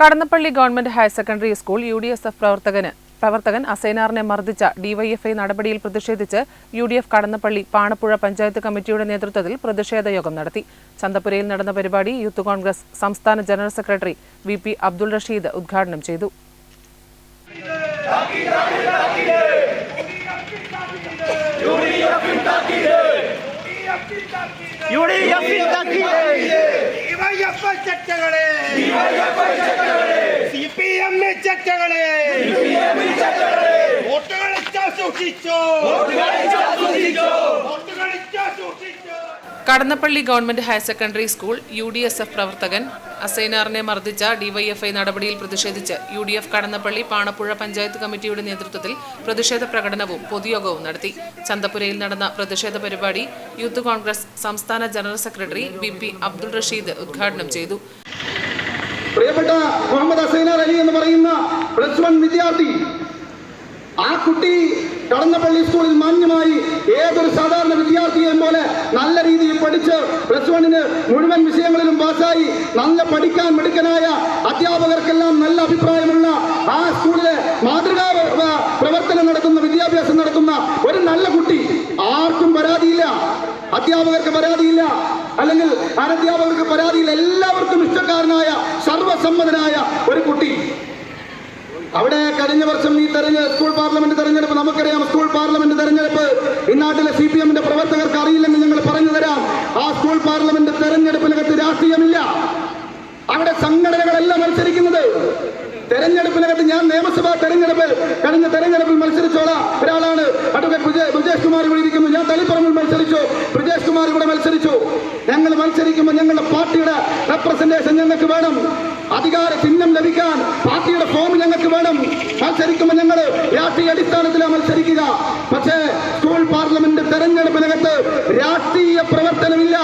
Kadannappally government higher secondary school U D S F പ്രവർത്തകന് പ്രവർത്തകൻ അസൈനാറിനെ മർദ്ദിച്ച ഡിവൈഎഫ്ഐ നടപടിയിൽ പ്രതിഷേധിച്ച് U D F Kadannappally Panappuzha panchayat കമ്മിറ്റിയുടെ നേതൃത്വത്തിൽ പ്രതിഷേധ യോഗം നടത്തി. ചന്തപുരയിൽ നടന്ന പരിപാടി യൂത്ത് കോൺഗ്രസ് സംസ്ഥാന general secretary V P Abdul Rasheed ഉദ്ഘാടനം ചെയ്തു. യു ഡി ഡിവൈഎഫ്ഐ ചട്ടകളെ. സി പി എം ചട്ടകളെ. വോട്ടുകളിച്ചാ സൂക്ഷിച്ചോ വോട്ടുകളിച്ചാ സൂക്ഷിച്ചോ Kadannappally government higher secondary school U D S F പ്രവർത്തകൻ അസൈനാറിനെ മർദ്ദിച്ച ഡിവൈഎഫ്ഐ നടപടിയിൽ പ്രതിഷേധിച്ച് U D F Kadannappally Panappuzha panchayat കമ്മിറ്റിയുടെ നേതൃത്വത്തിൽ പ്രതിഷേധ പ്രകടനവും പൊതുയോഗവും നടത്തി. ചന്തപുരയിൽ നടന്ന പ്രതിഷേധ പരിപാടി യൂത്ത് കോൺഗ്രസ് സംസ്ഥാന general secretary V P Abdul Rasheed ഉദ്ഘാടനം ചെയ്തു. പ്രിയപ്പെട്ട മുഹമ്മദ് അസൈനാർ അലി എന്ന് പറയുന്ന പ്ലസ് വൺ വിദ്യാർത്ഥി കുട്ടി കടന്നപ്പള്ളി സ്കൂളിൽ മാന്യമായി ഏതൊരു സാധാരണ വിദ്യാർത്ഥിയെയും പോലെ നല്ല രീതിയിൽ പഠിച്ച് പ്ലസ് വണ്ണിന് മുഴുവൻ വിഷയങ്ങളിലും പാസ്സായി നല്ല പഠിക്കാൻ മിടുക്കനായ അധ്യാപകർക്കെല്ലാം നല്ല അഭിപ്രായമുള്ള ആ സ്കൂളിലെ മാതൃകാ പ്ര- പ്രവർത്തനം നടത്തുന്ന വിദ്യാഭ്യാസം നടത്തുന്ന ഒരു നല്ല കുട്ടി ആർക്കും പരാതിയില്ല. അധ്യാപകർക്ക് പരാതിയില്ല. അല്ലെങ്കിൽ അനധ്യാപകർക്ക് പരാതിയില്ല എല്ലാവർക്കും ഇഷ്ടക്കാരനായ സർവസമ്മതനായ ഒരു കുട്ടി അവിടെ കഴിഞ്ഞ വർഷം ഈ തെരഞ്ഞ സ്കൂൾ പാർലമെന്റ് തെരഞ്ഞെടുപ്പ് നമുക്കറിയാം. സ്കൂൾ പാർലമെന്റ് തെരഞ്ഞെടുപ്പ് ഈ നാട്ടിലെ സി പി എമ്മിന്റെ പ്രവർത്തകർക്ക് അറിയില്ലെന്ന് ഞങ്ങൾ പറഞ്ഞു തരാം. ആ സ്കൂൾ പാർലമെന്റ് തെരഞ്ഞെടുപ്പിനകത്ത് രാഷ്ട്രീയമില്ല. അവിടെ സംഘടനകളല്ല മത്സരിക്കുന്നത്. തെരഞ്ഞെടുപ്പിനകത്ത് ഞാൻ നിയമസഭാ തെരഞ്ഞെടുപ്പിൽ കഴിഞ്ഞ തെരഞ്ഞെടുപ്പിൽ മത്സരിച്ചോള. ഒരാളാണ് അഡ്വക്കേറ്റ് ബ്രിജേഷ് കുമാർ ഇവിടെ ഇരിക്കുന്നു. ഞാൻ തളിപ്പറമ്പിൽ മത്സരിച്ചു. ബ്രിജേഷ് കുമാർ ഇവിടെ മത്സരിച്ചു. ഞങ്ങൾ മത്സരിക്കുമ്പോൾ ഞങ്ങളുടെ പാർട്ടിയുടെ റെപ്രസെന്റേഷൻ ഞങ്ങൾക്ക് വേണം. അധികാര ചിഹ്നം ലഭിക്കാൻ പാർട്ടിയുടെ ഫോം ഞങ്ങൾക്ക് വേണം. മത്സരിക്കുമ്പോൾ ഞങ്ങൾ രാഷ്ട്രീയ അടിസ്ഥാനത്തിലാണ് മത്സരിക്കുക. പക്ഷേ സ്കൂൾ പാർലമെന്റ് തെരഞ്ഞെടുപ്പിനകത്ത് രാഷ്ട്രീയ പ്രവർത്തനമില്ല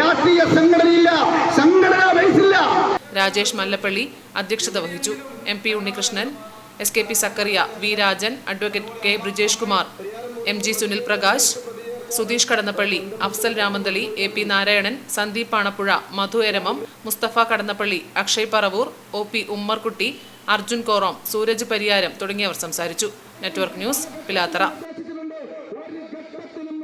രാഷ്ട്രീയ സംഘടനയില്ല സംഘടനാ ബേസില്ല രാജേഷ് മല്ലപ്പള്ളി അധ്യക്ഷത വഹിച്ചു. M P Unnikrishnan S K P Zakariya V Rajan advocate K Brijesh Kumar M G Sunil Prakash Sudheesh Kadannappally Afsal Ramanthali A P Narayanan Sandeep Panappuzha Madhu Eramam Musthafa Kadannappally Akshay Paravoor O P Ummerkutty Arjun Korom Sooraj Pariyaram തുടങ്ങിയവർ സംസാരിച്ചു. Network news Pilathara.